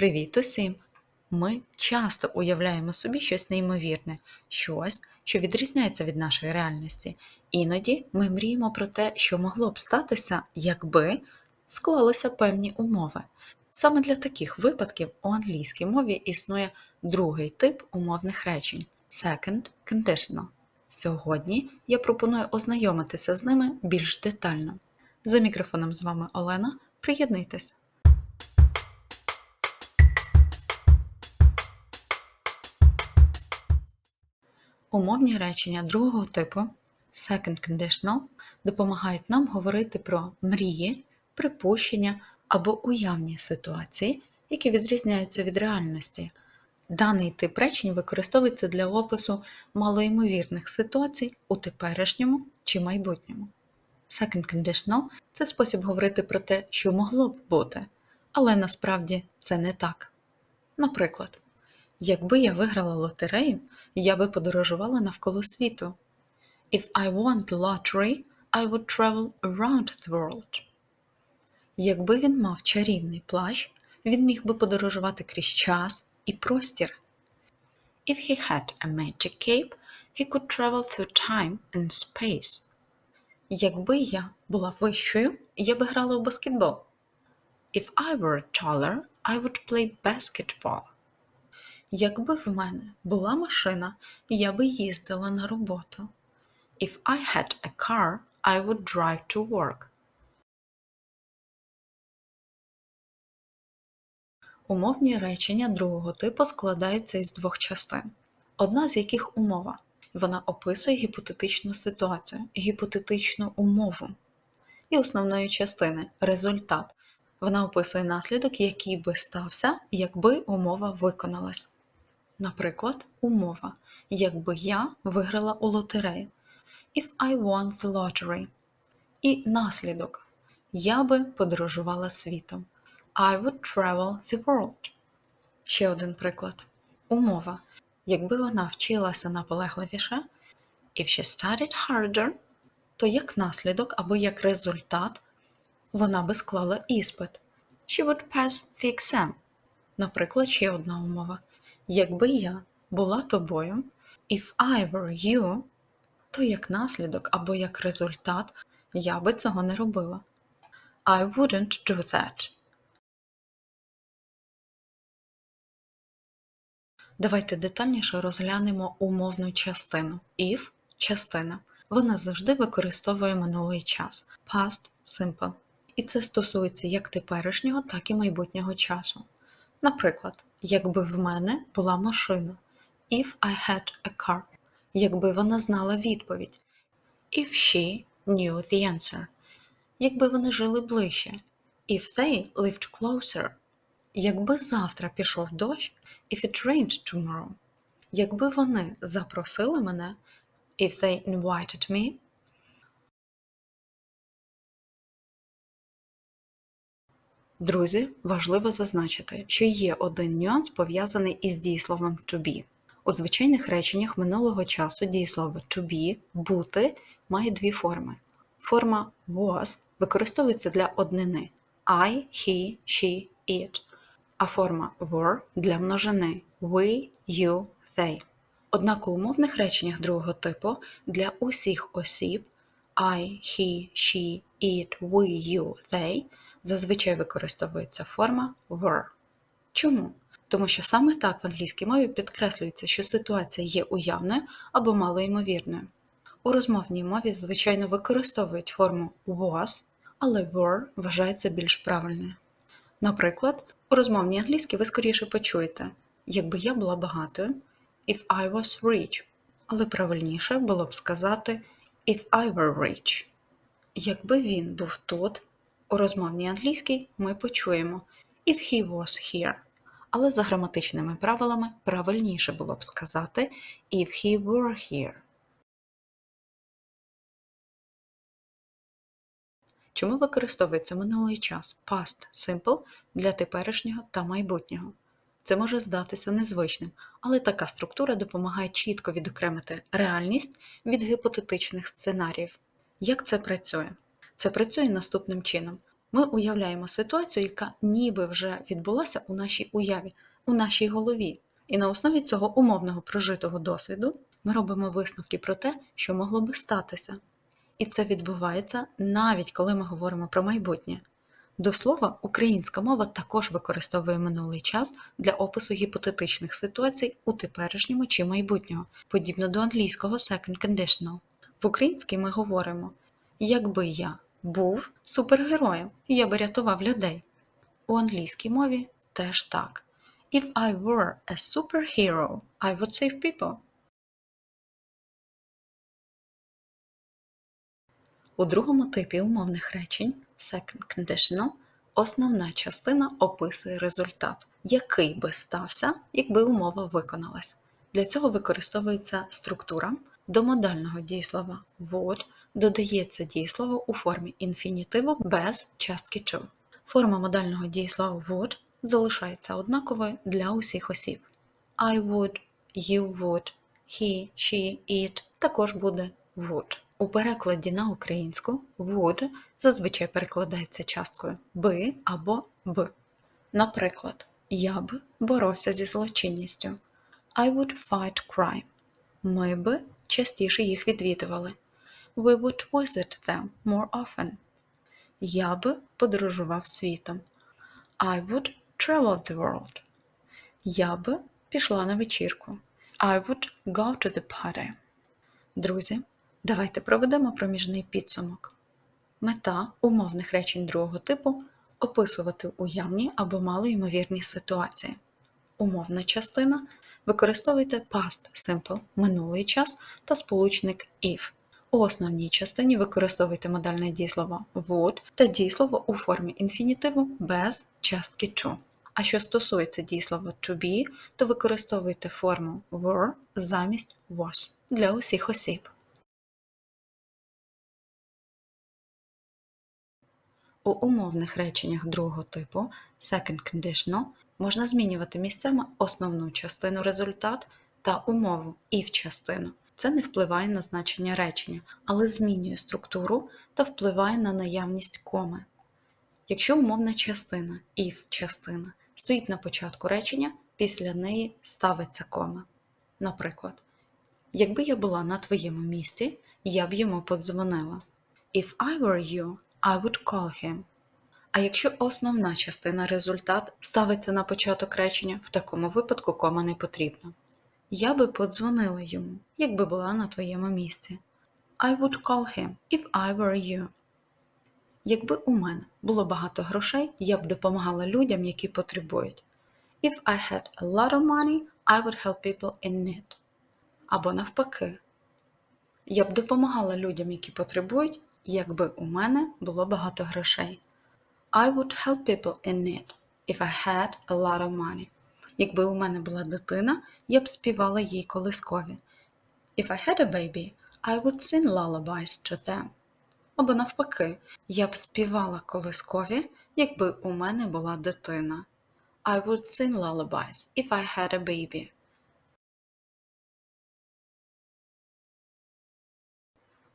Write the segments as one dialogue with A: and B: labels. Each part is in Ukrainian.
A: Привіт усім! Ми часто уявляємо собі щось неймовірне, щось, що відрізняється від нашої реальності. Іноді ми мріємо про те, що могло б статися, якби склалися певні умови. Саме для таких випадків у англійській мові існує другий тип умовних речень second conditional. Сьогодні я пропоную ознайомитися з ними більш детально. За мікрофоном з вами Олена. Приєднуйтесь! Умовні речення другого типу second conditional допомагають нам говорити про мрії, припущення або уявні ситуації, які відрізняються від реальності. Даний тип речень використовується для опису малоймовірних ситуацій у теперішньому чи майбутньому. Second conditional – це спосіб говорити про те, що могло б бути, але насправді це не так. Наприклад, якби я виграла лотерею, я би подорожувала навколо світу. If I won the lottery, I would travel around the world. Якби він мав чарівний плащ, він міг би подорожувати крізь час і простір. If he had a magic cape, he could travel through time and space. Якби я була вищою, я би грала у баскетбол. If I were taller, I would play basketball. Якби в мене була машина, я би їздила на роботу. If I had a car, I would drive to work. Умовні речення другого типу складаються із двох частин, одна з яких умова. Вона описує гіпотетичну ситуацію, гіпотетичну умову. І основної частини результат. Вона описує наслідок, який би стався, якби умова виконалась. Наприклад, умова, якби я виграла у лотерею. If I won the lottery. І наслідок. Я би подорожувала світом. I would travel the world. Ще один приклад. Умова. Якби вона вчилася наполегливіше, if she studied harder, то як наслідок або як результат вона би склала іспит. She would pass the exam. Наприклад, ще одна умова. Якби я була тобою, if I were you, то як наслідок або як результат я би цього не робила. I wouldn't do that. Давайте детальніше розглянемо умовну частину. If частина. Вона завжди використовує минулий час past simple. І це стосується як теперішнього, так і майбутнього часу. Наприклад, якби в мене була машина. If I had a car. Якби вона знала відповідь. If she knew the answer. Якби вони жили ближче. If they lived closer. Якби завтра пішов дощ, if it rained tomorrow. Якби вони запросили мене, if they invited me. Друзі, важливо зазначити, що є один нюанс пов'язаний із дієсловом to be. У звичайних реченнях минулого часу дієслово to be бути має дві форми. Форма was використовується для однини I, he, she, it а форма were для множини we, you, they. Однак у умовних реченнях другого типу для усіх осіб I, he, she, it, we, you, they зазвичай використовується форма were. Чому? Тому що саме так в англійській мові підкреслюється, що ситуація є уявною або малоймовірною. У розмовній мові, звичайно, використовують форму was, але were вважається більш правильною. Наприклад, у розмовній англійській ви скоріше почуєте, якби я була багатою, if I was rich, але правильніше було б сказати if I were rich. Якби він був тут, у розмовній англійській ми почуємо if he was here. Але за граматичними правилами правильніше було б сказати if he were here. Чому використовується минулий час past simple для теперішнього та майбутнього? Це може здатися незвичним, але така структура допомагає чітко відокремити реальність від гіпотетичних сценаріїв. Як це працює? Це працює наступним чином. Ми уявляємо ситуацію, яка ніби вже відбулася у нашій уяві, у нашій голові. І на основі цього умовного прожитого досвіду ми робимо висновки про те, що могло би статися. І це відбувається навіть коли ми говоримо про майбутнє. До слова, українська мова також використовує минулий час для опису гіпотетичних ситуацій у теперішньому чи майбутнього, подібно до англійського second conditional. В українській ми говоримо якби я був супергероєм, я би рятував людей. У англійській мові теж так. If I were a superhero, I would save people. У другому типі умовних речень second conditional основна частина описує результат, який би стався, якби умова виконалась. Для цього використовується структура до модального дієслова would додається дієслово у формі інфінітиву без частки to. Форма модального дієслова would залишається однаковою для усіх осіб. I would, you would, he, she, it також буде would. У перекладі на українську would зазвичай перекладається часткою би або б. Наприклад, я б боровся зі злочинністю. I would fight crime. Ми б частіше їх відвідували. We would visit them more often. Я б подорожував світом. I would travel the world. Я б пішла на вечірку. I would go to the party. Друзі, давайте проведемо проміжний підсумок. Мета умовних речень другого типу описувати уявні або малоймовірні ситуації. Умовна частина використовуйте past simple минулий час та сполучник if. У основній частині використовуйте модальне дієслово would та дієслово у формі інфінітиву без частки to. А що стосується дієслова to be, то використовуйте форму were замість was для усіх осіб. У умовних реченнях другого типу second conditional можна змінювати місцями основну частину результат та умову if частину. Це не впливає на значення речення, але змінює структуру та впливає на наявність коми. Якщо умовна частина if частина стоїть на початку речення, після неї ставиться кома. Наприклад, якби я була на твоєму місці, я б йому подзвонила. If I were you, I would call him. А якщо основна частина результат ставиться на початок речення, в такому випадку кома не потрібна. Я би подзвонила йому, якби була на твоєму місці. I would call him if I were you. Якби у мене було багато грошей, я б допомагала людям, які потребують. If I had a lot of money, I would help people in need. Або навпаки. Я б допомагала людям, які потребують, якби у мене було багато грошей. I would help people in need if I had a lot of money. Якби у мене була дитина, я б співала їй колискові. If I had a baby, I would sing lullabies to them. Або навпаки, я б співала колискові, якби у мене була дитина. I would sing lullabies if I had a baby.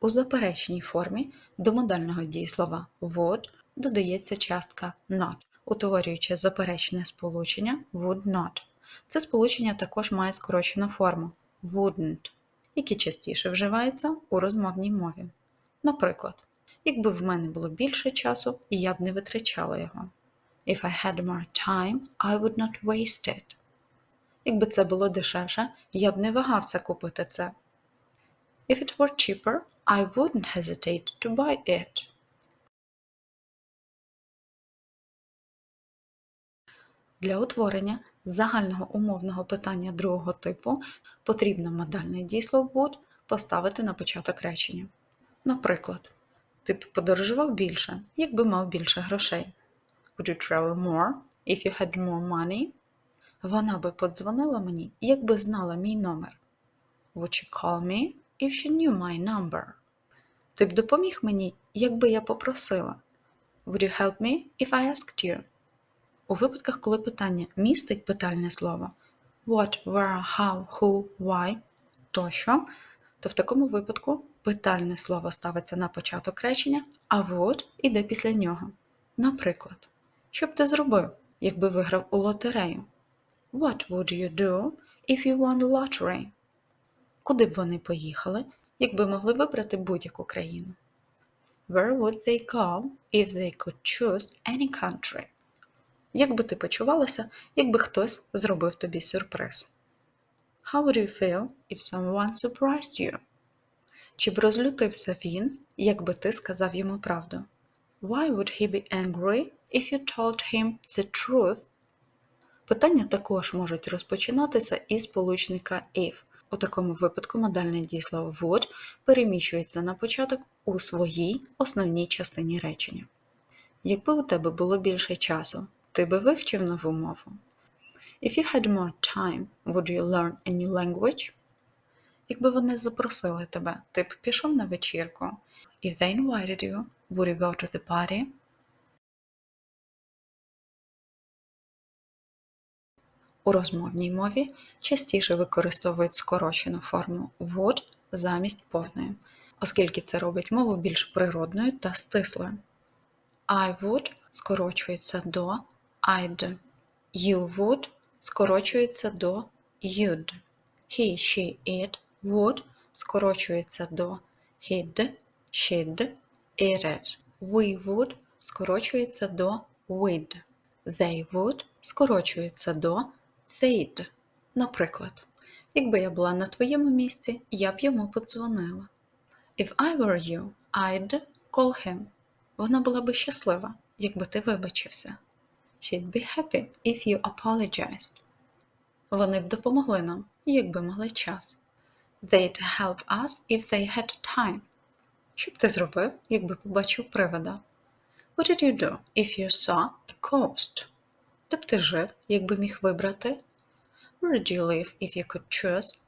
A: У заперечній формі до модального дієслова would додається частка not, утворюючи заперечне сполучення would not. Це сполучення також має скорочену форму wouldn't, яке частіше вживається у розмовній мові. Наприклад, якби в мене було більше часу, я б не витрачала його. If I had more time, I would not waste it. Якби це було дешевше, я б не вагався купити це. If it were cheaper, I wouldn't hesitate to buy it. Для утворення загального умовного питання другого типу потрібно модальне дієслово would поставити на початок речення. Наприклад, ти б подорожував більше, якби мав більше грошей. Would you travel more if you had more money? Вона би подзвонила мені, якби знала мій номер. Would she call me if she knew my number? Ти б допоміг мені, якби я попросила. Would you help me if I asked you? У випадках, коли питання містить питальне слово what, where, how, who, why тощо, то в такому випадку питальне слово ставиться на початок речення, а would іде після нього. Наприклад, що б ти зробив, якби виграв у лотерею? What would you do if you won the lottery? Куди б вони поїхали, якби могли вибрати будь-яку країну? Where would they go if they could choose any country? Як би ти почувалася, якби хтось зробив тобі сюрприз? How would you feel if someone surprised you? Чи б розлютився він, якби ти сказав йому правду? Why would he be angry if you told him the truth? Питання також можуть розпочинатися із сполучника if. У такому випадку модальне дієслово would переміщується на початок у своїй основній частині речення. Якби у тебе було більше часу, ти би вивчив нову мову. If you had more time, would you learn a new language? Якби вони запросили тебе, ти б пішов на вечірку. If they invited you, would you go to the party? У розмовній мові частіше використовують скорочену форму would замість повної, оскільки це робить мову більш природною та стислою. I would скорочується до I'd. You would скорочується до you'd. He, she, it would скорочується до he'd, she'd, it'd. We would скорочується до we'd. They would скорочується до they'd. Наприклад, якби я була на твоєму місці, я б йому подзвонила. If I were you, I'd call him. Вона була би щаслива, якби ти вибачився. She'd be happy if you apologized. Вони б допомогли нам, якби могли час. They'd help us if they had time. Що б ти зробив, якби побачив привида? What did you do if you saw a ghost? Де б ти жив, якби міг вибрати? Where did you live if you could choose?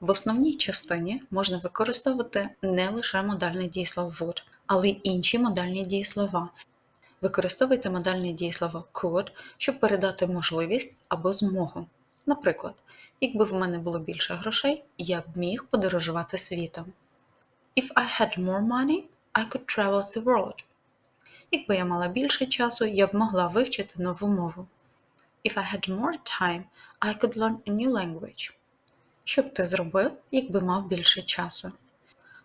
A: В основній частині можна використовувати не лише модальне дієслово would, але й інші модальні дієслова. Використовуйте модальне дієслово could, щоб передати можливість або змогу. Наприклад, якби в мене було більше грошей, я б міг подорожувати світом. If I had more money, I could travel the world. Якби я мала більше часу, я б могла вивчити нову мову. If I had more time, I could learn a new language. Що б ти зробив, якби мав більше часу?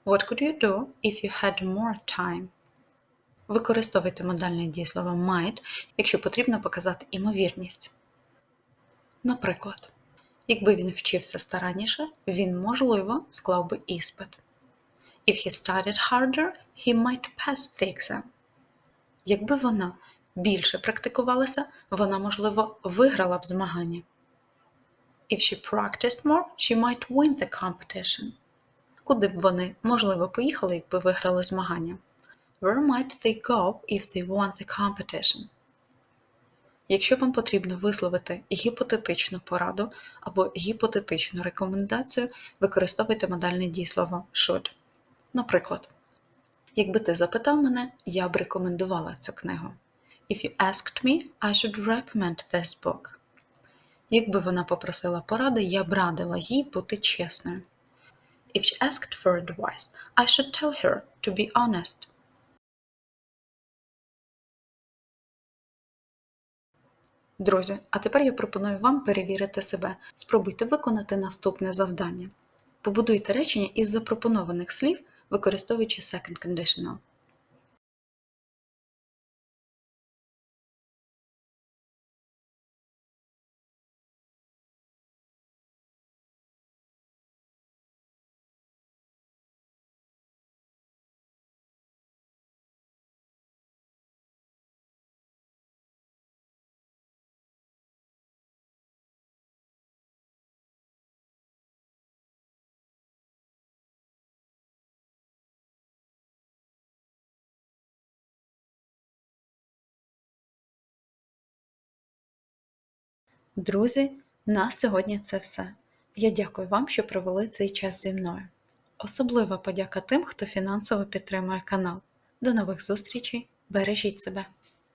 A: What could you do if you had more time? Використовуйте модальне дієслово might, якщо потрібно показати імовірність. Наприклад, якби він вчився старанніше, він, можливо, склав би іспит. If he studied harder, he might pass the exam. Якби вона більше практикувалася, вона, можливо, виграла б змагання. If she practiced more, she might win the competition. Куди б вони, можливо, поїхали, якби виграли змагання? Where might they go if they won the competition? Якщо вам потрібно висловити гіпотетичну пораду або гіпотетичну рекомендацію, використовуйте модальне дієслово should. Наприклад, якби ти запитав мене, я б рекомендувала цю книгу. If you asked me, I should recommend this book. Якби вона попросила поради, я б радила їй бути чесною. If she asked for advice, I should tell her to be honest. Друзі, а тепер я пропоную вам перевірити себе. Спробуйте виконати наступне завдання. Побудуйте речення із запропонованих слів, використовуючи second conditional. Друзі, на сьогодні це все. Я дякую вам, що провели цей час зі мною. Особлива подяка тим, хто фінансово підтримує канал. До нових зустрічей! Бережіть себе!